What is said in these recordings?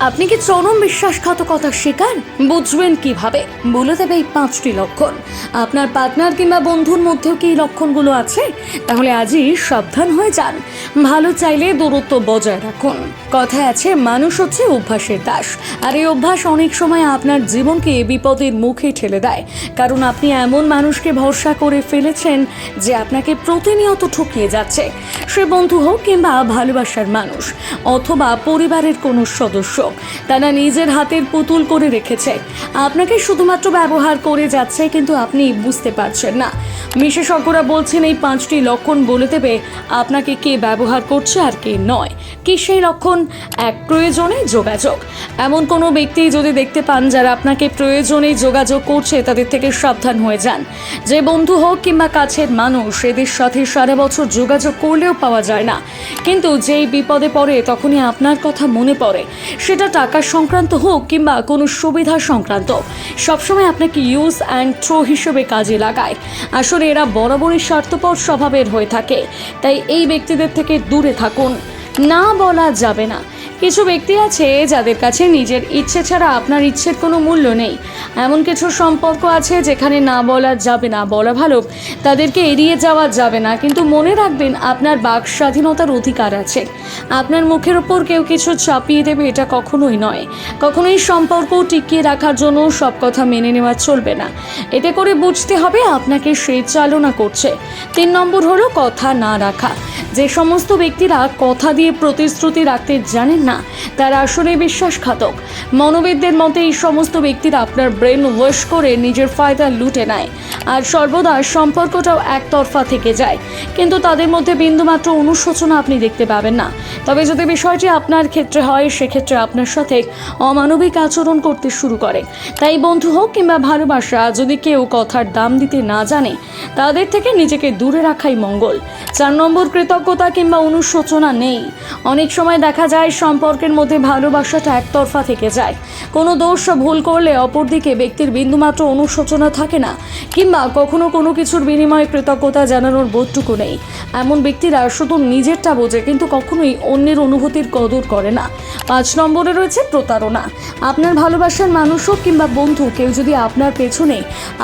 আপনি কি চরম বিশ্বাসঘাতকতার শিকার? বুঝবেন কীভাবে? বলে দেবে এই পাঁচটি লক্ষণ। আপনার পার্টনার কিংবা বন্ধুর মধ্যেও কি এই লক্ষণগুলো আছে? তাহলে আজই সাবধান হয়ে যান। ভালো চাইলে দূরত্ব বজায় রাখুন। কথায় আছে, মানুষ হচ্ছে অভ্যাসের দাস। আর এই অভ্যাস অনেক সময় আপনার জীবনকে বিপদের মুখে ঠেলে দেয়। কারণ আপনি এমন মানুষকে ভরসা করে ফেলেছেন যে আপনাকে প্রতিনিয়ত ঠকিয়ে যাচ্ছে। সে বন্ধু হোক কিংবা ভালোবাসার মানুষ, অথবা পরিবারের কোনো সদস্য। তারা নিজের হাতের পুতুল করে রেখেছে। আপনাকে শুধুমাত্র ব্যবহার করে যাচ্ছে, কিন্তু আপনি বুঝতে পারছেন না। বিশেষজ্ঞরা বলছেন, এই পাঁচটি লক্ষণ বলে দেবে আপনাকে কে ব্যবহার করছে আর কে নয়। কি সেই লক্ষণ? এক, প্রয়োজনে যোগাযোগ। এমন কোনো ব্যক্তি যদি দেখতে পান যারা আপনাকে প্রয়োজনে যোগাযোগ করছে, তাদের থেকে সাবধান হয়ে যান। যে বন্ধু হোক কিংবা কাছের মানুষ, এদের সাথে সারা বছর যোগাযোগ করলেও পাওয়া যায় না। কিন্তু যেই বিপদে পড়ে, তখনই আপনার কথা মনে পড়ে। সেটা টাকা সংক্রান্ত হোক কিংবা কোনো সুবিধা সংক্রান্ত, সবসময় আপনাকে ইউজ অ্যান্ড থ্রো হিসেবে কাজে লাগায়। আসলে এরা বরাবরই স্বার্থপর স্বভাবের হয়ে থাকে, তাই এই ব্যক্তিদের থেকে দূরে থাকুন। না বলা যাবে না। কিছু ব্যক্তি আছে যাদের কাছে নিজের ইচ্ছে ছাড়া আপনার ইচ্ছের কোনো মূল্য নেই। এমন কিছু সম্পর্ক আছে যেখানে না বলা যাবে না, বলা ভালো। তাদেরকে এড়িয়ে যাওয়া যাবে না, কিন্তু মনে রাখবেন আপনার বাক স্বাধীনতার অধিকার আছে। আপনার মুখের ওপর কেউ কিছু চাপিয়ে দেবে এটা কখনোই নয়। কখনোই সম্পর্ক টিকিয়ে রাখার জন্য সব কথা মেনে নেওয়া চলবে না। এতে করে বুঝতে হবে আপনাকে সে চালনা করছে। তিন নম্বর হলো কথা না রাখা। যে সমস্ত ব্যক্তিরা কথা দিয়ে প্রতিশ্রুতি রাখতে জানেন না তারা আসলে বিশ্বাসঘাতক। মনোবিদদের মতে এই সমস্ত ব্যক্তিরা আপনার ব্রেন ওয়াশ করে নিজের ফায়দা লুটে নেয়। আর সর্বদা সম্পর্কটাও একতরফা থেকে যায়। কিন্তু তাদের মধ্যে বিন্দুমাত্র অনুশোচনা আপনি দেখতে পাবেন না। তবে যদি বিষয়টি আপনার ক্ষেত্রে হয়, সেক্ষেত্রে আপনার সাথে অমানবিক আচরণ করতে শুরু করে। তাই বন্ধু হোক কিংবা ভালোবাসা, যদি কেউ কথার দাম দিতে না জানে, তাদের থেকে নিজেকে দূরে রাখাই মঙ্গল। চার নম্বর কৃতজ্ঞতা কিংবা অনুশোচনা নেই। অনেক সময় দেখা যায় সম্পর্কের মধ্যে ভালোবাসাটা একতরফা থেকে যায়। কোনো দোষ ভুল করলে অপরদিকে ব্যক্তির বিন্দুমাত্র অনুশোচনা থাকে না, কিংবা কখনো কোনো কিছুর বিনিময়ে কৃতজ্ঞতা জানানোর বোধটুকু নেই। এমন ব্যক্তিরা শুধু নিজেরটা বোঝে, কিন্তু কখনোই অন্যের অনুভূতির কদর করে না। পাঁচ নম্বরে রয়েছে প্রতারণা। আপনার ভালোবাসার মানুষ হোক কিংবা বন্ধু কেউ যদি আপনার পেছনে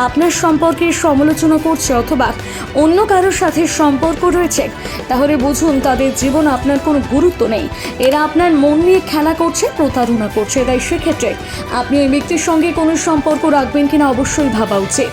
আপনার সম্পর্কে সমালোচনা করছে অথবা অন্য কারোর সাথে সম্পর্ক রয়েছে। তাহলে বুঝুন, তাদের জীবন আপনার কোনো গুরুত্ব নেই। এরা আপনার মন নিয়ে খেলা করছে, প্রতারণা করছে। তাই সেক্ষেত্রে আপনি ওই ব্যক্তির সঙ্গে কোনো সম্পর্ক রাখবেন কিনা অবশ্যই ভাবা উচিত।